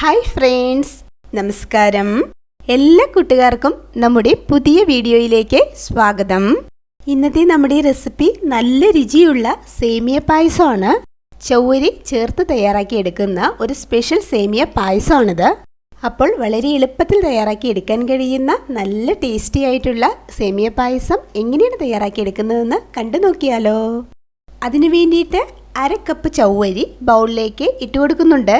Hi friends. നമസ്കാരം. എല്ലാ കൂട്ടുകാർക്കും നമ്മുടെ പുതിയ വീഡിയോയിലേക്ക് സ്വാഗതം. ഇന്നത്തെ നമ്മുടെ റെസിപ്പി നല്ല രുചിയുള്ള സേമിയ പായസമാണ്. ചൗവരി ചേർത്ത് തയ്യാറാക്കി എടുക്കുന്ന ഒരു സ്പെഷ്യൽ സേമിയ പായസമാണിത്. അപ്പോൾ വളരെ എളുപ്പത്തിൽ തയ്യാറാക്കി എടുക്കാൻ കഴിയുന്ന നല്ല ടേസ്റ്റി ആയിട്ടുള്ള സേമിയ പായസം എങ്ങനെയാണ് തയ്യാറാക്കി എടുക്കുന്നതെന്ന് കണ്ടു നോക്കിയാലോ. അതിനു വേണ്ടിയിട്ട് അര കപ്പ് ചൗവരി ബൗളിലേക്ക് ഇട്ട് കൊടുക്കുന്നുണ്ട്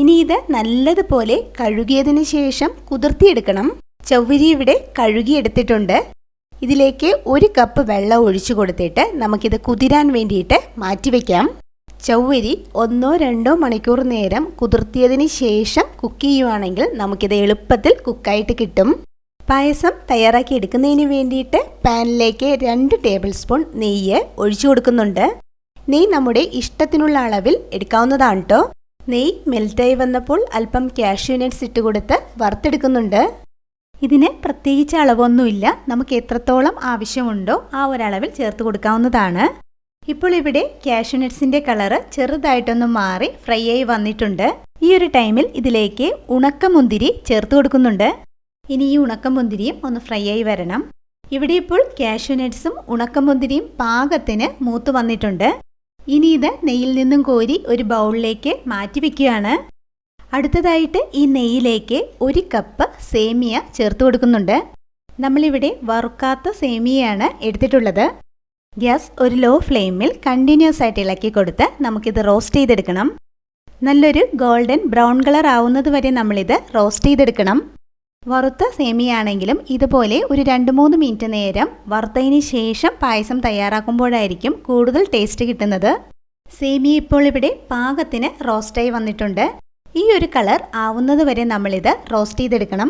ഇനി ഇത് നല്ലതുപോലെ കഴുകിയതിന് ശേഷം കുതിർത്തിയെടുക്കണം. ചൗവരി ഇവിടെ കഴുകിയെടുത്തിട്ടുണ്ട്. ഇതിലേക്ക് ഒരു കപ്പ് വെള്ളം ഒഴിച്ചു കൊടുത്തിട്ട് നമുക്കിത് കുതിരാൻ വേണ്ടിയിട്ട് മാറ്റിവെക്കാം ചൗവരി ഒന്നോ രണ്ടോ മണിക്കൂർ നേരം കുതിർത്തിയതിന് ശേഷം കുക്ക് ചെയ്യുവാണെങ്കിൽ നമുക്കിത് എളുപ്പത്തിൽ കുക്കായിട്ട് കിട്ടും. പായസം തയ്യാറാക്കി എടുക്കുന്നതിന് വേണ്ടിയിട്ട് പാനിലേക്ക് രണ്ട് ടേബിൾ സ്പൂൺ നെയ്യ് ഒഴിച്ചു കൊടുക്കുന്നുണ്ട്. നെയ്യ് നമ്മുടെ ഇഷ്ടത്തിനുള്ള അളവിൽ എടുക്കാവുന്നതാണ് കേട്ടോ നെയ്യ് മെൽറ്റായി വന്നപ്പോൾ അല്പം കാഷ്യൂ നട്ട്സ് ഇട്ട് കൊടുത്ത് വറുത്തെടുക്കുന്നുണ്ട്. ഇതിന് പ്രത്യേകിച്ച് അളവൊന്നുമില്ല. നമുക്ക് എത്രത്തോളം ആവശ്യമുണ്ടോ ആ ഒരളവിൽ ചേർത്ത് കൊടുക്കാവുന്നതാണ്. ഇപ്പോൾ ഇവിടെ ക്യാഷ് നട്ട്സിന്റെ കളറ് ചെറുതായിട്ടൊന്ന് മാറി ഫ്രൈ ആയി വന്നിട്ടുണ്ട്. ഈ ഒരു ടൈമിൽ ഇതിലേക്ക് ഉണക്കമുന്തിരി ചേർത്ത് കൊടുക്കുന്നുണ്ട്. ഇനി ഈ ഉണക്കമുന്തിരിയും ഒന്ന് ഫ്രൈ ആയി വരണം. ഇവിടെ ഇപ്പോൾ കാഷ്യൂ നട്ട്സും ഉണക്കമുന്തിരിയും പാകത്തിന് മൂത്ത് വന്നിട്ടുണ്ട്. ഇനി ഇത് നെയ്യിൽ നിന്നും കോരി ഒരു ബൗളിലേക്ക് മാറ്റി വെക്കുകയാണ്. അടുത്തതായിട്ട് ഈ നെയ്യിലേക്ക് ഒരു കപ്പ് സേമിയ ചേർത്ത് കൊടുക്കുന്നുണ്ട്. നമ്മളിവിടെ വറുക്കാത്ത സേമിയയാണ് എടുത്തിട്ടുള്ളത്. ഗ്യാസ് ഒരു ലോ ഫ്ലെയിമിൽ കണ്ടിന്യൂസ് ആയിട്ട് ഇളക്കി കൊടുത്ത് നമുക്കിത് റോസ്റ്റ് ചെയ്തെടുക്കണം. നല്ലൊരു ഗോൾഡൻ ബ്രൗൺ കളർ ആവുന്നത് വരെ നമ്മളിത് റോസ്റ്റ് ചെയ്തെടുക്കണം. വറുത്ത സേമിയാണെങ്കിലും ഇതുപോലെ ഒരു രണ്ട് മൂന്ന് മിനിറ്റ് നേരം വറുത്തതിന് ശേഷം പായസം തയ്യാറാക്കുമ്പോഴായിരിക്കും കൂടുതൽ ടേസ്റ്റ് കിട്ടുന്നത്. സേമി ഇപ്പോൾ ഇവിടെ പാകത്തിന് റോസ്റ്റായി വന്നിട്ടുണ്ട്. ഈ ഒരു കളർ ആവുന്നത് വരെ നമ്മളിത് റോസ്റ്റ് ചെയ്തെടുക്കണം.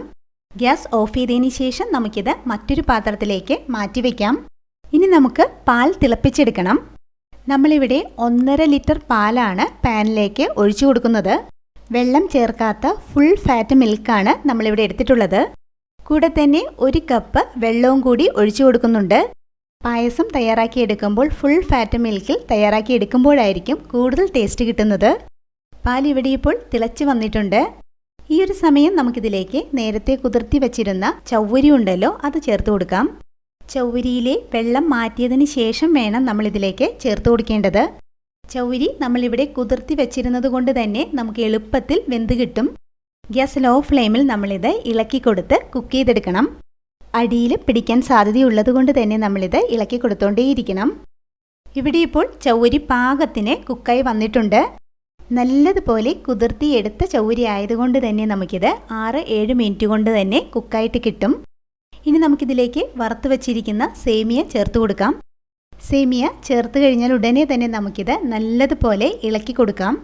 ഗ്യാസ് ഓഫ് ചെയ്തതിന് ശേഷം നമുക്കിത് മറ്റൊരു പാത്രത്തിലേക്ക് മാറ്റി വയ്ക്കാം ഇനി നമുക്ക് പാൽ തിളപ്പിച്ചെടുക്കണം. നമ്മളിവിടെ ഒന്നര ലിറ്റർ പാലാണ് പാനിലേക്ക് ഒഴിച്ചു കൊടുക്കുന്നത്. വെള്ളം ചേർക്കാത്ത ഫുൾ ഫാറ്റ് മിൽക്കാണ് നമ്മളിവിടെ എടുത്തിട്ടുള്ളത്. കൂടെ തന്നെ ഒരു കപ്പ് വെള്ളവും കൂടി ഒഴിച്ചു കൊടുക്കുന്നുണ്ട്. പായസം തയ്യാറാക്കി എടുക്കുമ്പോൾ ഫുൾ ഫാറ്റ് മിൽക്കിൽ തയ്യാറാക്കി എടുക്കുമ്പോഴായിരിക്കും കൂടുതൽ ടേസ്റ്റ് കിട്ടുന്നത്. പാൽ ഇവിടെ ഇപ്പോൾ തിളച്ച് വന്നിട്ടുണ്ട്. ഈ ഒരു സമയം നമുക്കിതിലേക്ക് നേരത്തെ കുതിർത്തി വച്ചിരുന്ന ചൗവരി ഉണ്ടല്ലോ അത് ചേർത്ത് കൊടുക്കാം. ചൗവരിയിലെ വെള്ളം മാറ്റിയതിന് ശേഷം വേണം നമ്മളിതിലേക്ക് ചേർത്ത് കൊടുക്കേണ്ടത്. ചൗരി നമ്മളിവിടെ കുതിർത്തി വെച്ചിരുന്നത് കൊണ്ട് തന്നെ നമുക്ക് എളുപ്പത്തിൽ വെന്ത് കിട്ടും. ഗ്യാസ് ലോ ഫ്ലെയിമിൽ നമ്മളിത് ഇളക്കി കൊടുത്ത് കുക്ക് ചെയ്തെടുക്കണം. അടിയിൽ പിടിക്കാൻ സാധ്യതയുള്ളത് കൊണ്ട് തന്നെ നമ്മളിത് ഇളക്കി കൊടുത്തോണ്ടേയിരിക്കണം. ഇവിടെ ഇപ്പോൾ ചൗരി പാകത്തിന് കുക്കായി വന്നിട്ടുണ്ട്. നല്ലതുപോലെ കുതിർത്തി എടുത്ത ചൗരി ആയതുകൊണ്ട് തന്നെ നമുക്കിത് ആറ് ഏഴ് മിനിറ്റ് കൊണ്ട് തന്നെ കുക്കായിട്ട് കിട്ടും. ഇനി നമുക്കിതിലേക്ക് വറുത്ത് വച്ചിരിക്കുന്ന സേമിയ ചേർത്ത് കൊടുക്കാം. സേമിയ ചേർത്ത് കഴിഞ്ഞാൽ ഉടനെ തന്നെ നമുക്കിത് നല്ലതുപോലെ ഇളക്കി കൊടുക്കാം.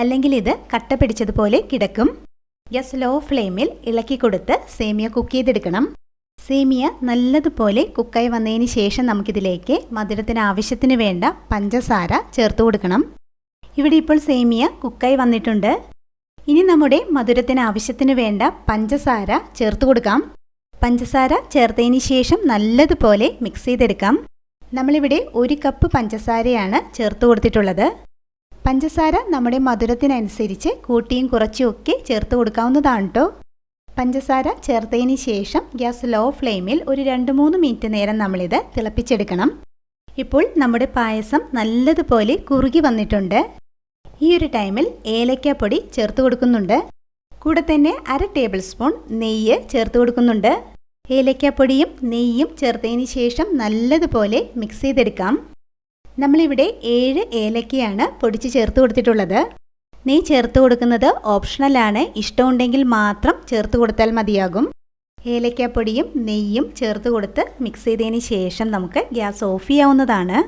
അല്ലെങ്കിൽ ഇത് കട്ട പിടിച്ചതുപോലെ കിടക്കും. ഗ്യാസ് ലോ ഫ്ലെയിമിൽ ഇളക്കി കൊടുത്ത് സേമിയ കുക്ക് ചെയ്തെടുക്കണം. സേമിയ നല്ലതുപോലെ കുക്കായി വന്നതിന് ശേഷം നമുക്കിതിലേക്ക് മധുരത്തിന് ആവശ്യത്തിന് വേണ്ട പഞ്ചസാര ചേർത്ത് കൊടുക്കണം. ഇവിടെ ഇപ്പോൾ സേമിയ കുക്കായി വന്നിട്ടുണ്ട്. ഇനി നമ്മുടെ മധുരത്തിന് ആവശ്യത്തിന് വേണ്ട പഞ്ചസാര ചേർത്ത് കൊടുക്കാം. പഞ്ചസാര ചേർത്തതിന് ശേഷം നല്ലതുപോലെ മിക്സ് ചെയ്തെടുക്കാം. നമ്മളിവിടെ ഒരു കപ്പ് പഞ്ചസാരയാണ് ചേർത്ത് കൊടുത്തിട്ടുള്ളത്. പഞ്ചസാര നമ്മുടെ മധുരത്തിനനുസരിച്ച് കൂട്ടിയും കുറച്ചും ഒക്കെ ചേർത്ത് കൊടുക്കാവുന്നതാണ് കേട്ടോ പഞ്ചസാര ചേർത്തതിന് ശേഷം ഗ്യാസ് ലോ ഫ്ലെയിമിൽ ഒരു രണ്ട് മൂന്ന് മിനിറ്റ് നേരം നമ്മളിത് തിളപ്പിച്ചെടുക്കണം. ഇപ്പോൾ നമ്മുടെ പായസം നല്ലതുപോലെ കുറുകി വന്നിട്ടുണ്ട്. ഈ ഒരു ടൈമിൽ ഏലക്കാപ്പൊടി ചേർത്ത് കൊടുക്കുന്നുണ്ട്. കൂടെ തന്നെ അര ടേബിൾ സ്പൂൺ നെയ്യ് ചേർത്ത് കൊടുക്കുന്നുണ്ട്. ഏലക്കാപ്പൊടിയും നെയ്യും ചേർത്തതിന് ശേഷം നല്ലതുപോലെ മിക്സ് ചെയ്തെടുക്കാം. നമ്മളിവിടെ ഏഴ് ഏലക്കയാണ് പൊടിച്ച് ചേർത്ത് കൊടുത്തിട്ടുള്ളത്. നെയ്യ് ചേർത്ത് കൊടുക്കുന്നത് ഓപ്ഷണലാണ് ഇഷ്ടമുണ്ടെങ്കിൽ മാത്രം ചേർത്ത് കൊടുത്താൽ മതിയാകും. ഏലക്കാപ്പൊടിയും നെയ്യും ചേർത്ത് കൊടുത്ത് മിക്സ് ചെയ്തതിന് ശേഷം നമുക്ക് ഗ്യാസ് ഓഫ് ചെയ്യാവുന്നതാണ്.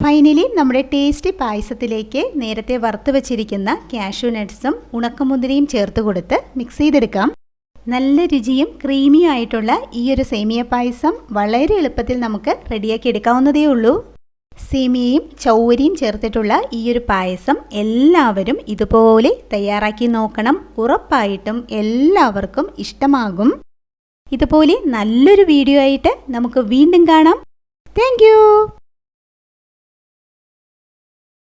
ഫൈനലി നമ്മുടെ ടേസ്റ്റി പായസത്തിലേക്ക് നേരത്തെ വറുത്ത് വച്ചിരിക്കുന്ന കാഷ്യൂ നട്ട്സും ഉണക്കമുന്തിരിയും ചേർത്ത് കൊടുത്ത് മിക്സ് ചെയ്തെടുക്കാം. നല്ല രുചിയും ക്രീമിയും ആയിട്ടുള്ള ഈ ഒരു സേമിയ പായസം വളരെ എളുപ്പത്തിൽ നമുക്ക് റെഡിയാക്കി എടുക്കാവുന്നതേ ഉള്ളൂ. സേമിയയും ചൗവരിയും ചേർത്തിട്ടുള്ള ഈ ഒരു പായസം എല്ലാവരും ഇതുപോലെ തയ്യാറാക്കി നോക്കണം. ഉറപ്പായിട്ടും എല്ലാവർക്കും ഇഷ്ടമാകും. ഇതുപോലെ നല്ലൊരു വീഡിയോ ആയിട്ട് നമുക്ക് വീണ്ടും കാണാം. താങ്ക്